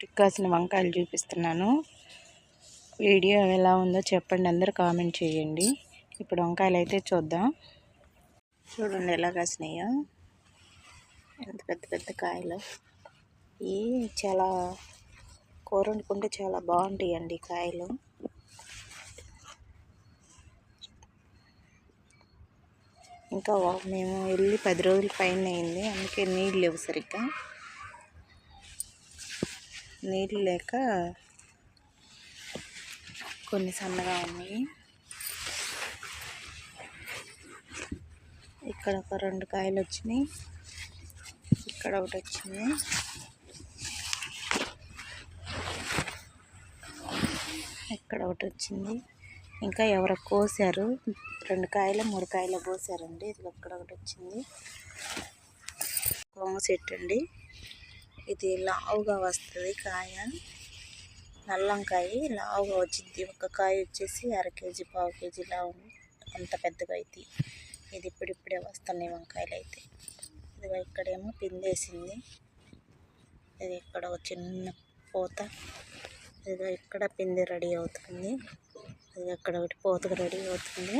కాసిన వంకాయలు చూపిస్తున్నాను. వీడియో ఎలా ఉందో చెప్పండి అందరు కామెంట్ చేయండి. ఇప్పుడు వంకాయలు అయితే చూద్దాం. చూడండి ఎలా కాసినాయో. ఎంత పెద్ద పెద్ద కాయలు. ఈ చాలా కూర వండుకుంటే చాలా బాగుంటాయండి కాయలు. ఇంకా మేము వెళ్ళి పది రోజుల పైన అయింది అందుకే నీళ్ళు లేవు సరిగ్గా. నీళ్ళు లేక కొన్ని సన్నగా ఉన్నాయి. ఇక్కడ ఒక రెండు కాయలు వచ్చినాయి. ఇక్కడ ఒకటి వచ్చింది. ఇక్కడ ఒకటి వచ్చింది. ఇంకా ఎవరో కోసారు. రెండు కాయలు మూడు కాయలు కోసారండి. ఇది ఇక్కడ ఒకటి వచ్చింది. కొంగ చెట్టు అండి. ఇది లావుగా వస్తుంది కాయ. నల్లంకాయ లావుగా వచ్చింది ఒక కాయ వచ్చేసి అర కేజీ పావు కేజీ లావు. అంత పెద్దగా అయితే ఇది ఇప్పుడిప్పుడే వస్తున్నాయి వంకాయలు అయితే. ఇది ఇక్కడేమో పిందేసింది. ఇది ఇక్కడ ఒక చిన్న పూత. ఇదిగో ఇక్కడ పిండి రెడీ అవుతుంది. ఇది అక్కడ ఒకటి పూతకు రెడీ అవుతుంది.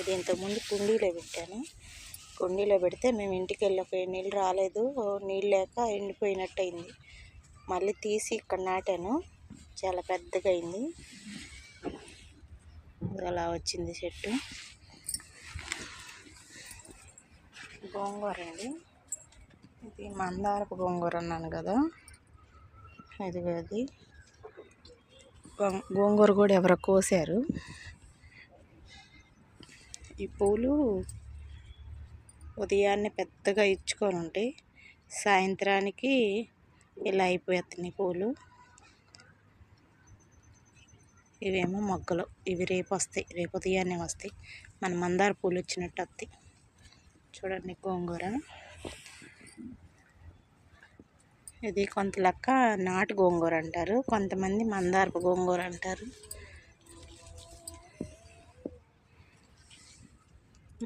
ఇది ఇంతకుముందు కుండీలో పెట్టాను. కుండీలో పెడితే మేము ఇంటికి వెళ్ళిపోయి నీళ్ళు రాలేదు. నీళ్ళు లేక ఎండిపోయినట్టు అయింది మళ్ళీ తీసి ఇక్కడ నాటాను. చాలా పెద్దగా అయింది అలా వచ్చింది చెట్టు. గోంగూర అండి. ఇది మందారపు గోంగూర అన్నాను కదా. ఇది అది. గోంగూర కూడా ఎవరో కోసారు. ఈ పూలు ఉదయాన్నే పెద్దగా ఇచ్చుకొని ఉంటాయి సాయంత్రానికి ఇలా అయిపోతున్నాయి పూలు. ఇవేమో మొగ్గలు. ఇవి రేపు వస్తాయి రేపు ఉదయాన్నే వస్తాయి. మన మందార పూలు వచ్చినట్టు వస్తాయి చూడండి గోంగూర. ఇది కొంత లెక్క నాటు గోంగూర అంటారు. కొంతమంది మందారపు గోంగూర అంటారు.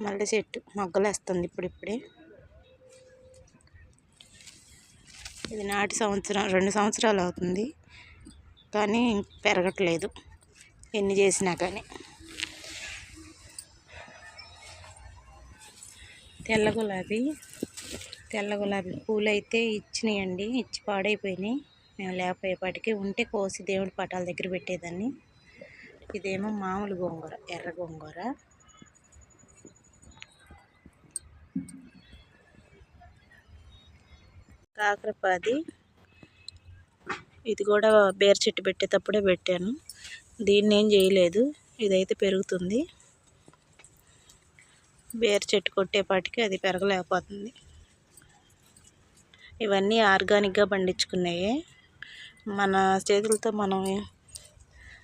మల్లె చెట్టు మొగ్గలేస్తుంది ఇప్పుడిప్పుడే. ఇది నాటి సంవత్సరం రెండు సంవత్సరాలు అవుతుంది. కానీ పెరగట్లేదు. ఎన్ని చేసినా కానీ. తెల్ల గులాబీ తెల్ల గులాబీ పూలు అయితే ఇచ్చినాయండి. ఇచ్చి పాడైపోయినాయి. మేము లేకపోయేపాటికి ఉంటే కోసి దేవుడి పటాల దగ్గర పెట్టేదాన్ని. ఇదేమో మామూలు గోంగూర ఎర్ర గోంగూర. కాకరపాది. ఇది కూడా బేర చెట్టు పెట్టేటప్పుడే పెట్టాను. దీన్ని ఏం చేయలేదు. ఇదైతే పెరుగుతుంది. బేర చెట్టు కొట్టేపాటికి అది పెరగలేకపోతుంది. ఇవన్నీ ఆర్గానిక్గా పండించుకున్నాయి. మన చేతులతో మనం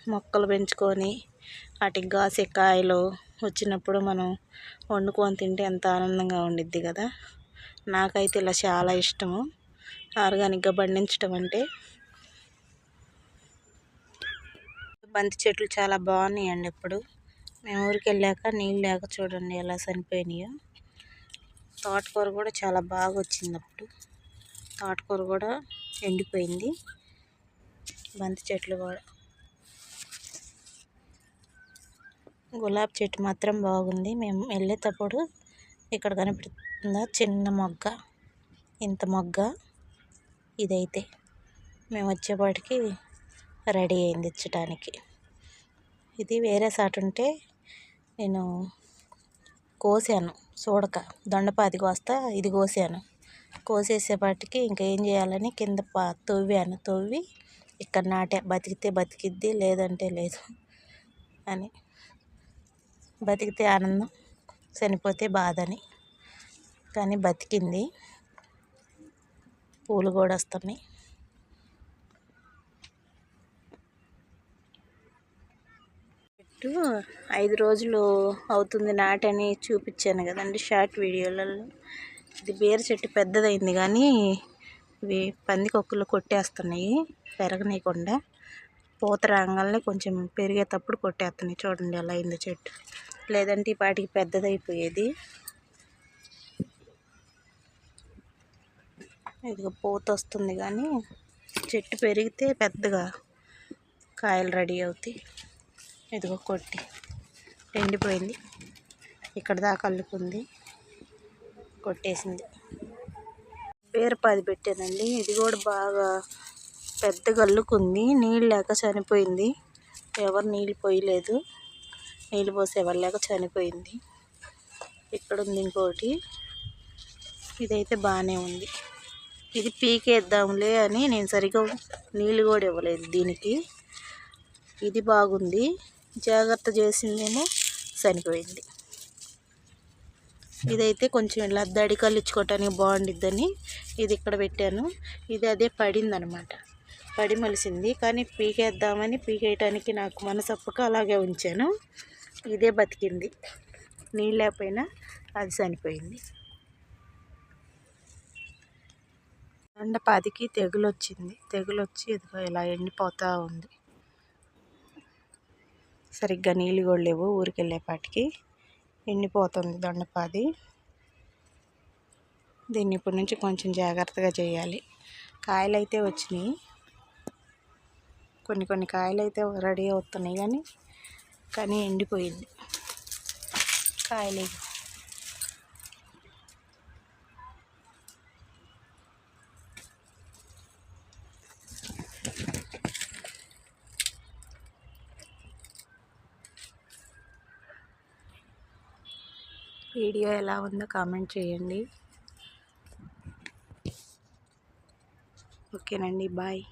మొక్కలు పెంచుకొని వాటికి కాసే కాయలు వచ్చినప్పుడు మనం వండుకొని తింటే ఎంత ఆనందంగా ఉండిద్ది కదా. నాకైతే ఇలా చాలా ఇష్టము. ఆర్గానిక్గా పండించడం అంటే? బంతి చెట్లు చాలా బాగున్నాయండి ఇప్పుడు. మేము ఊరికి వెళ్ళాక నీళ్ళు లేక చూడండి ఎలా చనిపోయినాయో తోటకూర కూడా చాలా బాగా వచ్చింది అప్పుడు. తోటకూర కూడా ఎండిపోయింది. బంతి చెట్లు కూడా. గులాబీ చెట్టు మాత్రం బాగుంది. మేము వెళ్ళేటప్పుడు ఇక్కడ కనిపిస్తుందా చిన్న మొగ్గ? ఇంత మొగ్గ? ఇదైతే. మేము వచ్చేపాటికి రెడీ అయింది ఇచ్చటానికి. ఇది వేరే సాట్ ఉంటే నేను కోసాను చూడక దొండపాది కోస్తా ఇది కోసాను. కోసేసేపాటికి ఇంకా ఏం చేయాలని కింద పా తవ్వాను. తవ్వి ఇక్కడ నాటే బతికితే బతికిద్ది లేదంటే లేదు అని. బతికితే ఆనందం చనిపోతే బాధని. కానీ బతికింది. పూలు కూడా వస్తున్నాయి. చెట్టు ఐదు రోజులు అవుతుంది నాటని చూపించాను కదండి షార్ట్ వీడియోలలో. ఇది బీర చెట్టు పెద్దదైంది కానీ ఇవి పందికొక్కులు కొట్టేస్తున్నాయి పెరగనీయకుండా. పూత రాగానే కొంచెం పెరిగేటప్పుడు కొట్టేస్తున్నాయి. చూడండి ఎలా అయింది చెట్టు. లేదంటే ఈ పాటికి పెద్దదైపోయేది. ఇదిగో పూత వస్తుంది కానీ చెట్టు పెరిగితే పెద్దగా కాయలు రెడీ అవుతాయి. ఇదిగో కొట్టి ఎండిపోయింది. ఇక్కడ దాకా అల్లుకుంది. కొట్టేసింది. బీరపాది పెట్టానండి. ఇది కూడా బాగా పెద్దగా అల్లుకుంది. నీళ్ళు లేక చనిపోయింది. ఎవరు నీళ్ళు పోయలేదు. నీళ్ళు పోసేవాళ్ళు లేక చనిపోయింది. ఇక్కడ ఉంది ఇంకోటి. ఇదైతే బాగానే ఉంది. ఇది పీకేద్దాంలే అని నేను సరిగ్గా నీళ్ళు కూడా ఇవ్వలేదు దీనికి. ఇది బాగుంది. జాగ్రత్త చేసిందేమో చనిపోయింది ఇదైతే కొంచెం ఇలా దడి కల్లించుకోవటానికి బాగుండిద్దని ఇది ఇక్కడ పెట్టాను. ఇది అదే పడిందనమాట. పడి మలిసింది. కానీ పీకేద్దామని పీకేయటానికి నాకు మనసప్పక అలాగే ఉంచాను. ఇదే బతికింది. నీళ్ళు లేకపోయినా అది చనిపోయింది ఎండపాదికి తెగులు వచ్చింది తెగులు వచ్చి ఇదిగో ఇలా ఎండిపోతూ ఉంది. సరిగ్గా నీళ్ళు కూడా లేవు. ఊరికి వెళ్ళేపాటికి ఎండిపోతుంది దొండపాది. దీన్ని ఇప్పటి నుంచి కొంచెం జాగ్రత్తగా చేయాలి. కాయలు అయితే వచ్చినాయి. కొన్ని కొన్ని కాయలు అయితే రెడీ అవుతున్నాయి కానీ కానీ ఎండిపోయింది. కాయలు వీడియో ఎలా ఉందో కామెంట్ చేయండి. ఓకేనండి బాయ్.